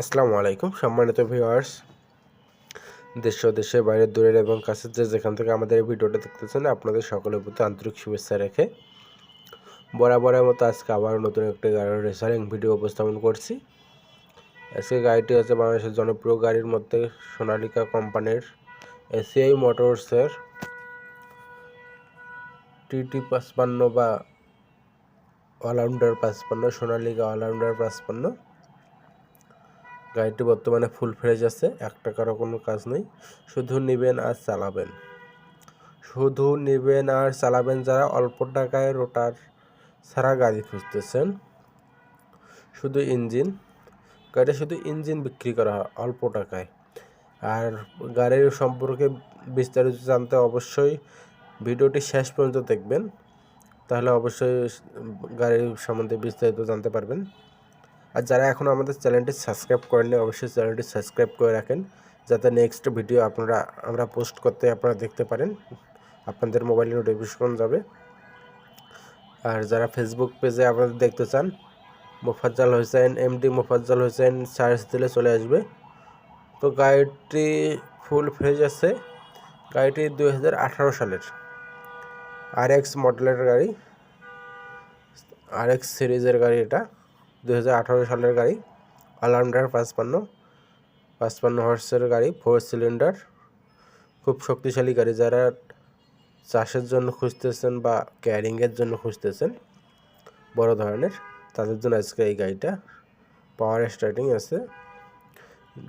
আসসালামু আলাইকুম, সম্মানিত ভিউয়ার্স দেশ দেশের বাইরের, দূরের এবং কাছের যে যেখান থেকে আমাদের এই ভিডিওটা দেখতেছেন, আপনাদের সকলের প্রতি আন্তরিক শুভেচ্ছা রেখে বরাবরের মতো আজকে আবার নতুন একটি গাড়ির রেসারিং ভিডিও উপস্থাপন করছি। আজকে গাড়িটি হচ্ছে বাংলাদেশের জনপ্রিয় গাড়ির মধ্যে সোনালিকা কোম্পানির এসিআই মোটরসের টিটি পাঁচপান্ন বা অলরাউন্ডার পাঁচপান্ন, সোনালিকা অলরাউন্ডার পাঁচপান্ন। গাড়িটি বর্তমানে ফুল ফ্রেজ আছে, এক টাকারও কোনো কাজ নেই। শুধু নেবেন আর চালাবেন। শুধু নেবেন আর চালাবেন যারা অল্প টাকায় রোটার ছাড়া গাড়ি খুঁজতেছেন। শুধু ইঞ্জিন গাড়িটা শুধু ইঞ্জিন বিক্রি করা হয় অল্প টাকায়। আর গাড়ির সম্পর্কে বিস্তারিত জানতে অবশ্যই ভিডিওটি শেষ পর্যন্ত দেখবেন। তাহলে অবশ্যই গাড়ির সম্বন্ধে বিস্তারিত জানতে পারবেন। আর যারা এখনও আমাদের চ্যানেলটি সাবস্ক্রাইব করেননি, অবশ্যই চ্যানেলটি সাবস্ক্রাইব করে রাখেন, যাতে নেক্সট ভিডিও আপনারা, আমরা পোস্ট করতে আপনারা দেখতে পারেন, আপনাদের মোবাইলে নোটিফিকেশন যাবে। আর যারা ফেসবুক পেজে আপনাদের দেখতে চান, মোফাজ্জাল হোসেন এমডি মোফাজ্জাল হোসেন সার্চ দিলে চলে আসবে। তো গাড়িটি ফুল ফ্রেজ আছে, গাড়িটি দু হাজার আঠারো সালের। আর এক্স মডেলের গাড়ি আর এক্স সিরিজের গাড়ি এটা। দু হাজার আঠারো সালের গাড়ি। অলরাউন্ডার পাঁচপান্ন পাঁচপান্ন হর্সের গাড়ি ফোর সিলিন্ডার খুব শক্তিশালী গাড়ি, যারা চাষের জন্য খুঁজতেছেন বা ক্যারিংয়ের জন্য খুঁজতেছেন, বড় ধরনের, তাদের জন্য আজকে এই গাড়িটা পাওয়ার স্টার্টিং আছে।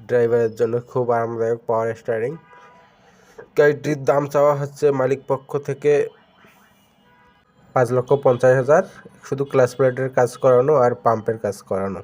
ড্রাইভারের জন্য খুব আরামদায়ক পাওয়ার স্টার্টিং গাড়িটির দাম চাওয়া হচ্ছে মালিক পক্ষ থেকে পাঁচ লক্ষ পঞ্চাশ হাজার শুধু ক্লাস প্লেটের কাজ করানো আর পাম্পের কাজ করানো।